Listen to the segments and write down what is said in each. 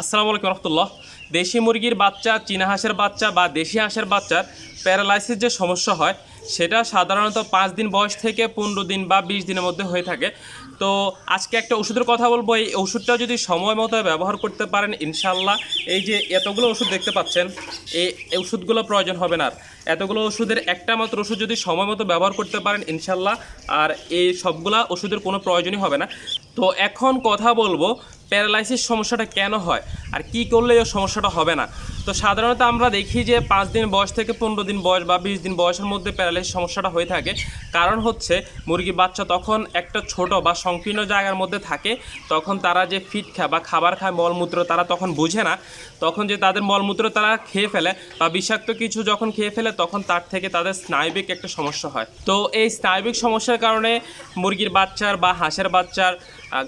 আসসালামু আলাইকুম রহমতুল্লাহ। দেশি মুরগির বাচ্চা, চীনা হাঁসের বাচ্চা বা দেশি হাঁসের বাচ্চার প্যারালাইসিস যে সমস্যা হয়, সেটা সাধারণত পাঁচ দিন বয়স থেকে পনেরো দিন বা বিশ দিনের মধ্যে হয়ে থাকে। তো আজকে একটা ওষুধের কথা বলব। এই ওষুধটা যদি সময় মতো ব্যবহার করতে পারেন ইনশাল্লাহ এই যে এতগুলো ওষুধ দেখতে পাচ্ছেন, এই ওষুধগুলো প্রয়োজন হবে না এতগুলো ওষুধের একটা মাত্র ওষুধ যদি সময় মতো ব্যবহার করতে পারেন ইনশাল্লাহ আর এই সবগুলা ওষুধের কোনো প্রয়োজনই হবে না। তো এখন কথা বলব প্যারালাইসিস সমস্যাটা কেন হয়? আর কি করলে এই সমস্যাটা হবে না? তো সাধারণত আমরা দেখি যে পাঁচ দিন বয়স থেকে পনেরো দিন বয়স বা বিশ দিন বয়সের মধ্যে প্যারালাইসিস সমস্যাটা হয়ে থাকে। কারণ হচ্ছে মুরগি বাচ্চা তখন একটা ছোট বা সংকীর্ণ জায়গার মধ্যে থাকে, তখন তারা যে ফিট খায় বা খাবার খায় মলমূত্র তারা তখন বুঝে না। তখন যে তাদের মলমূত্র তারা খেয়ে ফেলে বা বিষাক্ত কিছু যখন খেয়ে ফেলে, তখন তার থেকে তাদের স্নায়বিক একটা সমস্যা হয়। তো এই স্নায়বিক সমস্যার কারণে মুরগির বাচ্চার বা হাঁসের বাচ্চার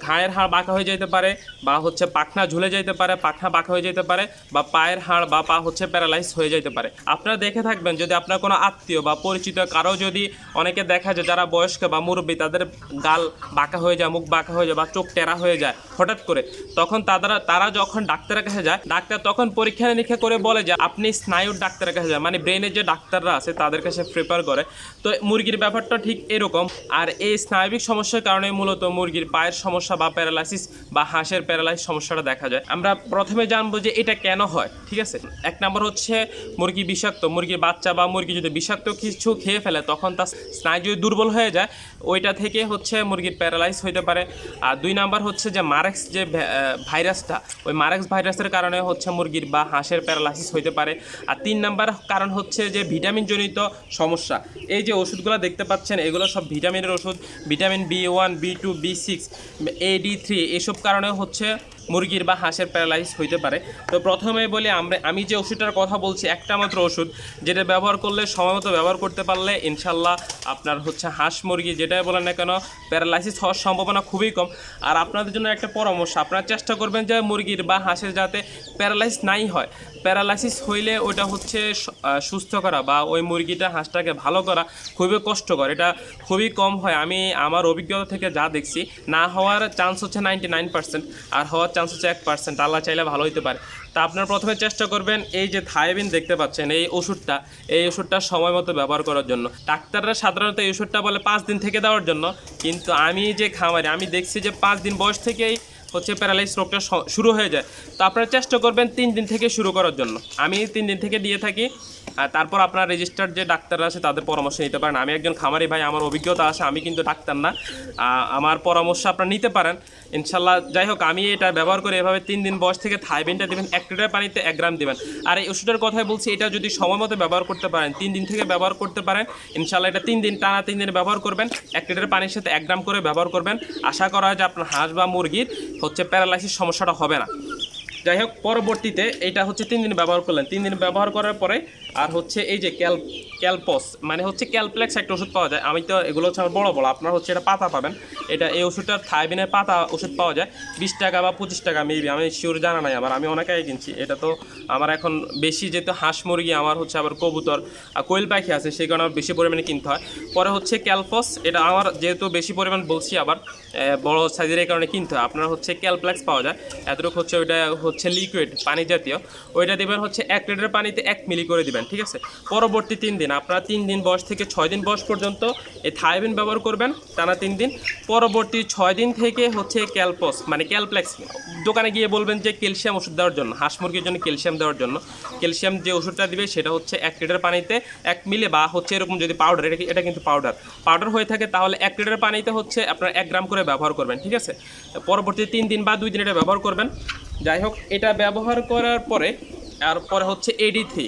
ঘায়ের হাড় বাঁকা হয়ে যেতে পারে বা হচ্ছে পাখনা ঝুলে যেতে পারে পাখনা বাঁকা হয়ে যেতে পারে বা পায়ের হাড় বা পা হচ্ছে প্যারালাইজ হয়ে যেতে পারে। আপনারা দেখে থাকবেন যদি আপনার কোনো আত্মীয় বা পরিচিত কারও যদি অনেকে দেখা যায় যারা বয়স্ক বা মুরব্বী, তাদের গাল বাঁকা হয়ে যায়, মুখ বাঁকা হয়ে যায় বা চোখ টেরা হয়ে যায় হঠাৎ করে, তখন তারা তারা যখন ডাক্তারের কাছে যায়, ডাক্তার তখন পরীক্ষা নিরীক্ষা করে বলে যে আপনি স্নায়ুর ডাক্তারের কাছে যান মানে ব্রেনের যে ডাক্তাররা আছে তাদের কাছে প্রেফার করে। তো মুরগির ব্যাপারটা ঠিক এরকম। আর এই স্নায়বিক সমস্যার কারণে মূলত মুরগির পায়ের সমস্যা বা প্যারালাইসিস বা হাঁসের প্যারালাইসিস সমস্যাটা দেখা যায়। আমরা প্রথমে জানব যে এটা কেন হয়, ঠিক আছে? এক নম্বর হচ্ছে মুরগি বিষাক্ত, মুরগির বাচ্চা বা মুরগি যদি বিষাক্ত কিছু খেয়ে ফেলে, তখন তার স্নায়ু দুর্বল হয়ে যায়, ওইটা থেকে হচ্ছে মুরগির প্যারালাইস হইতে পারে। আর দুই নাম্বার হচ্ছে যে মারেক্স যে ভাইরাসটা, ওই মারেক্স ভাইরাসের কারণে হচ্ছে মুরগির বা হাঁসের প্যারালাইসিস হইতে পারে। আর তিন নাম্বার কারণ হচ্ছে যে ভিটামিনজনিত সমস্যা। এই যে ওষুধগুলো দেখতে পাচ্ছেন, এগুলো সব ভিটামিনের ওষুধ, vitamin B one, B two, B six, A D three, এসব কারণে হচ্ছে মুরগির বা হাঁসের প্যারালাইসিস হইতে পারে। তো প্রথমে বলি, আমরা, আমি যে ওষুধটার কথা বলছি, একটা মাত্র ওষুধ, যেটা ব্যবহার করলে, সময়মতো ব্যবহার করতে পারলে ইনশাল্লাহ আপনার হচ্ছে হাঁস মুরগি যেটাই বলেন না কেন প্যারালাইসিস হওয়ার সম্ভাবনা খুবই কম। আর আপনাদের জন্য একটা পরামর্শ, আপনারা চেষ্টা করবেন যে মুরগির বা হাঁসের যাতে প্যারালাইস নাই হয়। প্যারালাইসিস হইলে ওইটা হচ্ছে সুস্থ করা বা ওই মুরগিটা, হাঁসটাকে ভালো করা খুবই কষ্টকর, এটা খুবই কম হয়। আমি, আমার অভিজ্ঞতা থেকে যা দেখছি, না হওয়ার চান্স হচ্ছে নাইনটি নাইন পার্সেন্ট আর হওয়ার চান্স হচ্ছে এক পার্সেন্ট আল্লাহ চাইলে ভালো হতে পারে। তা আপনারা প্রথমে চেষ্টা করবেন এই যে থাইবিন দেখতে পাচ্ছেন, এই ওষুধটা এই ওষুধটা সময় মতো ব্যবহার করার জন্য। ডাক্তাররা সাধারণত এই ওষুধটা বলে পাঁচ দিন থেকে দেওয়ার জন্য। কিন্তু আমি যে খামারে, আমি দেখছি যে পাঁচ দিন বয়স থেকেই হচ্ছে প্যারালাইস রোগটা শুরু হয়ে যায়। তো আপনারা চেষ্টা করবেন তিন দিন থেকে শুরু করার জন্য। আমি তিন দিন থেকে দিয়ে থাকি। আর তারপর আপনার রেজিস্টার্ড যে ডাক্তাররা আছে, তাদের পরামর্শ নিতে পারেন। আমি একজন খামারি ভাই, আমার অভিজ্ঞতা আছে, আমি কিন্তু ডাক্তার না। আমার পরামর্শ আপনারা নিতে পারেন। ইনশাল্লাহ, যাই হোক, আমি এটা ব্যবহার করে এভাবে তিন দিন বয়স থেকে থাইবিনটা দেবেন, এক লিটার পানিতে এক গ্রাম দেবেন। আর এই ওষুধের কথাই বলছি, এটা যদি সময় মতো ব্যবহার করতে পারেন, তিন দিন থেকে ব্যবহার করতে পারেন, ইনশাল্লাহ এটা তিন দিন, টানা তিন দিন ব্যবহার করবেন, এক লিটার পানির সাথে এক গ্রাম করে ব্যবহার করবেন। আশা করা হয় যে আপনার হাঁস বা মুরগির হচ্ছে প্যারালাইসিস সমস্যাটা হবে না। যাই হোক, পরবর্তীতে এটা হচ্ছে তিন দিন ব্যবহার করলেন। তিন দিন ব্যবহার করার পরে আর হচ্ছে এই যে ক্যাল, ক্যালপস মানে হচ্ছে ক্যালপ্লেক্স একটা ওষুধ পাওয়া যায়। আমি তো এগুলো হচ্ছে আমার বড় বড় আপনার হচ্ছে এটা পাতা পাবেন। এটা এই ওষুধটার থাইবিনের পাতা ওষুধ পাওয়া যায়। বিশ টাকা বা পঁচিশ টাকা মেবি আমি শিওর জানা নাই আমার, আমি অনেকেই কিনছি। এটা তো আমার এখন বেশি যেহেতু হাঁস মুরগি, আমার হচ্ছে আবার কবুতর আর কোয়েল পাখি আছে, সেই কারণে আমার বেশি পরিমাণে কিনতে হয়। পরে হচ্ছে ক্যালপস, এটা আমার যেহেতু বেশি পরিমাণ বলছি আবার বড় সাইজের এই কারণে কিনতে হয়। আপনার হচ্ছে ক্যালপ্লেক্স পাওয়া যায়। এতটুকু হচ্ছে ওইটা হচ্ছে লিকুইড পানি জাতীয়। ওইটা দেবেন হচ্ছে এক লিটার পানিতে এক মিলি করে দিবেন। ঠিক আছে? পরবর্তী তিন দিন, আপনারা তিন দিন বয়স থেকে ছয় দিন বয়স পর্যন্ত এই থাইবিন ব্যবহার করবেন, টানা তিন দিন। পরবর্তী ছয় দিন থেকে হচ্ছে ক্যালপস মানে ক্যালপ্লেক্স, দোকানে গিয়ে বলবেন যে ক্যালসিয়াম ওষুধ দেওয়ার জন্য, হাঁস মুরগির জন্য ক্যালসিয়াম দেওয়ার জন্য। ক্যালসিয়াম যে ওষুধটা দিবে সেটা হচ্ছে এক লিটার পানিতে এক মিলে বা হচ্ছে এরকম যদি পাউডার এটা এটা কিন্তু পাউডার পাউডার হয়ে থাকে তাহলে এক লিটার পানিতে হচ্ছে আপনার এক গ্রাম করে ব্যবহার করবেন, ঠিক আছে? পরবর্তী তিন দিন বা দুই দিন এটা ব্যবহার করবেন। যাই হোক, এটা ব্যবহার করার পরে, আর পরে হচ্ছে AD three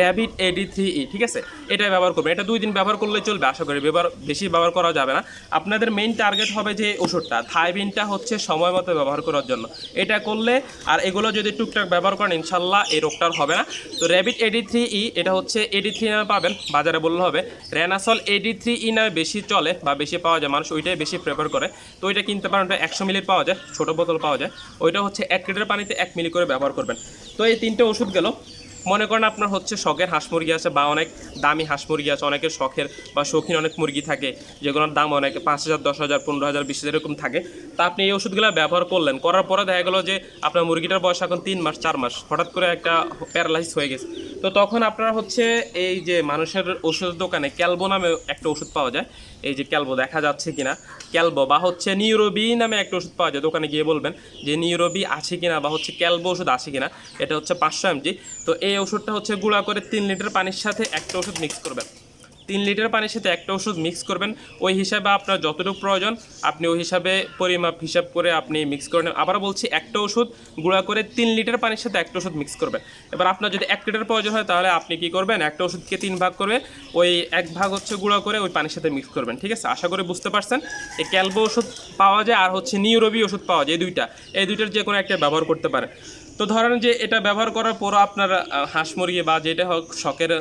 rabbit AD three E ঠিক আছে? এটা ব্যবহার করবেন এটা দুই দিন ব্যবহার করলে চলবে, আশা করি। ব্যবহার বেশি ব্যবহার করা যাবে না। আপনাদের মেইন টার্গেট হবে যে ওষুধটা। থাইবিনটা হচ্ছে সময় মতো ব্যবহার করার জন্য। এটা করলে, আর এগুলো যদি টুকটাক ব্যবহার করেন, ইনশাল্লাহ এই রোগটার হবে না। তো র্যাবিট এডি থ্রি ই এটা হচ্ছে এডি থ্রি নামে পাবেন। বাজারে বললে হবে। রেনাসল এডি থ্রি ই নামে বেশি চলে বা বেশি পাওয়া যায়। মানুষ ওইটাই বেশি প্রেফার করে। তো ওইটা কিনতে পারেন ওটা একশো মিলির পাওয়া যায়। ছোটো বোতল পাওয়া যায়। ওইটা হচ্ছে এক লিটার পানিতে এক মিলি করে ব্যবহার করবেন। তো এই তিনটে ওষুধ গেল। মনে করেন আপনার হচ্ছে শখের হাঁস মুরগি আছে বা অনেক দামি হাঁস মুরগি আছে, অনেকের শখের বা শৌখিন অনেক মুরগি থাকে, যেগুলোর দাম অনেক পাঁচ হাজার, দশ হাজার, পনেরো হাজার, বিশ হাজার এরকম থাকে। তা আপনি এই ওষুধগুলো ব্যবহার করলেন, করার পরে দেখা গেলো যে আপনার মুরগিটার বয়স এখন তিন মাস, চার মাস, হঠাৎ করে একটা প্যারালাইসিস হয়ে গেছে। তো তখন আপনারা হচ্ছে এই যে মানুষের ওষুধের দোকানে ক্যালবো নামে একটা ওষুধ পাওয়া যায়। এই যে ক্যালবো দেখা যাচ্ছে কিনা? ক্যালবো বা হচ্ছে নিউরোবি নামে একটা ওষুধ পাওয়া যায়। দোকানে গিয়ে বলবেন যে নিউরোবি আছে কিনা বা হচ্ছে ক্যালবো ওষুধ আছে কিনা? এটা হচ্ছে পাঁচশো এমজি। তো এই ওষুধটা হচ্ছে গুঁড়া করে তিন লিটার পানির সাথে একটা ওষুধ মিক্স করবেন। তিন লিটার পানির সাথে একটা ওষুধ মিক্স করবেন। ওই হিসাবে আপনার যতটুকু প্রয়োজন, আপনি ওই হিসাবে পরিমাপ হিসাব করে আপনি মিক্স করে নেন আবার বলছি, একটা ওষুধ গুঁড়া করে তিন লিটার পানির সাথে একটা ওষুধ মিক্স করবেন। এবার আপনার যদি এক লিটার প্রয়োজন হয়, তাহলে আপনি কি করবেন? একটা ওষুধকে তিন ভাগ করে ওই এক ভাগ হচ্ছে গুঁড়া করে ওই পানির সাথে মিক্স করবেন, ঠিক আছে? আশা করি বুঝতে পারছেন। এই ক্যালবো ওষুধ পাওয়া যায় আর হচ্ছে নিউরোবি ওষুধ পাওয়া যায়, এই দুইটা। এই দুইটার যে কোনো একটা ব্যবহার করতে পারেন। তো ধরেন যে এটা ব্যবহার করার পরও আপনার হাঁস মুরগি বা যেটা হোক শখের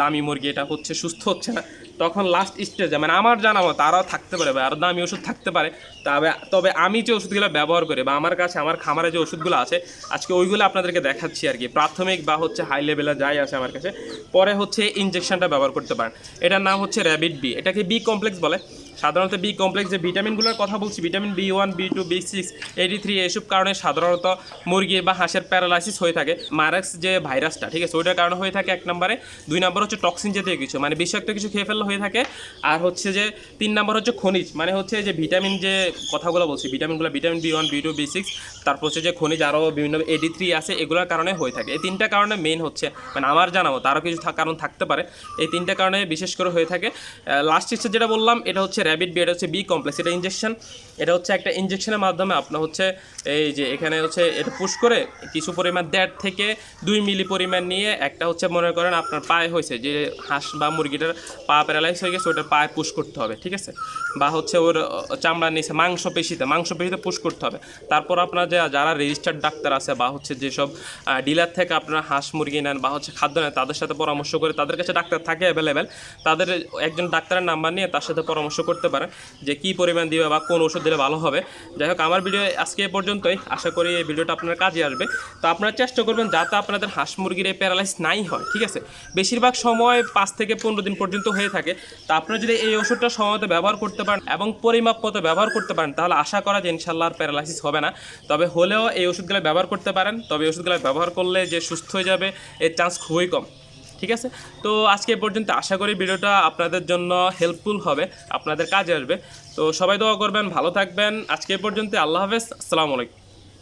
দামি মুরগি এটা হচ্ছে, সুস্থ হচ্ছে না, তখন লাস্ট স্টেজে মানে আমার জানা মতো আরও থাকতে পারে বা আরও দামি ওষুধ থাকতে পারে, তবে তবে আমি যে ওষুধগুলো ব্যবহার করি বা আমার কাছে, আমার খামারে যে ওষুধগুলো আছে, আজকে ওইগুলো আপনাদেরকে দেখাচ্ছি আর কি। প্রাথমিক বা হচ্ছে হাই লেভেলে যাই আছে আমার কাছে, পরে হচ্ছে ইনজেকশনটা ব্যবহার করতে পারেন। এটার নাম হচ্ছে র্যাবিট বি এটাকে বি কমপ্লেক্স বলে। সাধারণত বি কমপ্লেক্স যে ভিটামিনগুলোর কথা বলছি, vitamin B one B two B six eighty three এইসব কারণে সাধারণত মুরগির বা হাঁসের প্যারালাইসিস হয়ে থাকে। মারাক্স যে ভাইরাসটা, ঠিক আছে, ওইটার কারণে হয়ে থাকে এক নম্বরে। দুই নম্বর হচ্ছে টক্সিন জাতীয় কিছু মানে বিষাক্ত কিছু খেয়ে ফেললে হয়ে থাকে। আর হচ্ছে যে তিন নম্বর হচ্ছে খনিজ মানে হচ্ছে যে ভিটামিন যে কথাগুলো বলছি ভিটামিনগুলো vitamin B one B two B six তারপর হচ্ছে যে খনিজ আরও বিভিন্ন এডি থ্রি আছে, এগুলোর কারণে হয়ে থাকে। এই তিনটা কারণে মেইন হচ্ছে মানে আমার জানাব তারও কিছু কারণ থাকতে পারে। এই তিনটা কারণে বিশেষ করে হয়ে থাকে। লাস্ট স্টেজ যেটা বললাম, এটা হচ্ছে র্যাবিট বি এটা হচ্ছে বি কমপ্লেক্স এটা ইঞ্জেকশন এটা হচ্ছে একটা ইঞ্জেকশনের মাধ্যমে আপনার হচ্ছে এই যে এখানে হচ্ছে এটা পুশ করে কিছু পরিমাণ দেড় থেকে দুই মিলি পরিমাণ নিয়ে একটা হচ্ছে মনে করেন আপনার পায়ে হয়েছে, যে হাঁস বা মুরগিটার পা প্যারালাইজ হয়ে গেছে ওটার পায়ে পুশ করতে হবে, ঠিক আছে? বা হচ্ছে ওর চামড়ার নিচে মাংস পেশিতে মাংস পেশিতে পুশ করতে হবে। তারপর আপনার যে, যারা রেজিস্টার্ড ডাক্তার আছে বা হচ্ছে যেসব ডিলার থেকে আপনারা হাঁস মুরগি নেন বা হচ্ছে খাদ্য নেন, তাদের সাথে পরামর্শ করে তাদের কাছে ডাক্তার থাকে অ্যাভেলেবেল তাদের একজন ডাক্তারের নাম্বার নিয়ে তার সাথে পরামর্শ করতে পারেন যে কী পরিমাণ দিবে বা কোন ওষুধ দিলে ভালো হবে। যাই হোক, আমার ভিডিও আজকে এ পর্যন্তই। আশা করি এই ভিডিওটা আপনার কাজে আসবে। তো আপনারা চেষ্টা করবেন যাতে আপনাদের হাঁস মুরগির এই প্যারালাইজ নাই হয়, ঠিক আছে? বেশিরভাগ সময় পাঁচ থেকে পনেরো দিন পর্যন্ত হয়ে থাকে। তা আপনারা যদি এই ওষুধটা সময়মতো ব্যবহার করতে পারেন এবং পরিমাপ মতো ব্যবহার করতে পারেন, তাহলে আশা করা যে ইনশাল্লাহ আর প্যারালাইসিস হবে না। তবে হলেও এই ওষুধগুলো ব্যবহার করতে পারেন। তবে এই ওষুধগুলো ব্যবহার করলে যে সুস্থ হয়ে যাবে, এর চান্স খুবই কম। ঠিক আছে? তো আজকে পর্যন্ত আশা করি ভিডিওটা আপনাদের জন্য হেল্পফুল হবে, আপনাদের কাজে আসবে। তো সবাই দোয়া করবেন, ভালো থাকবেন। আজকে পর্যন্ত আল্লাহ হাফেজ, আসসালামু আলাইকুম।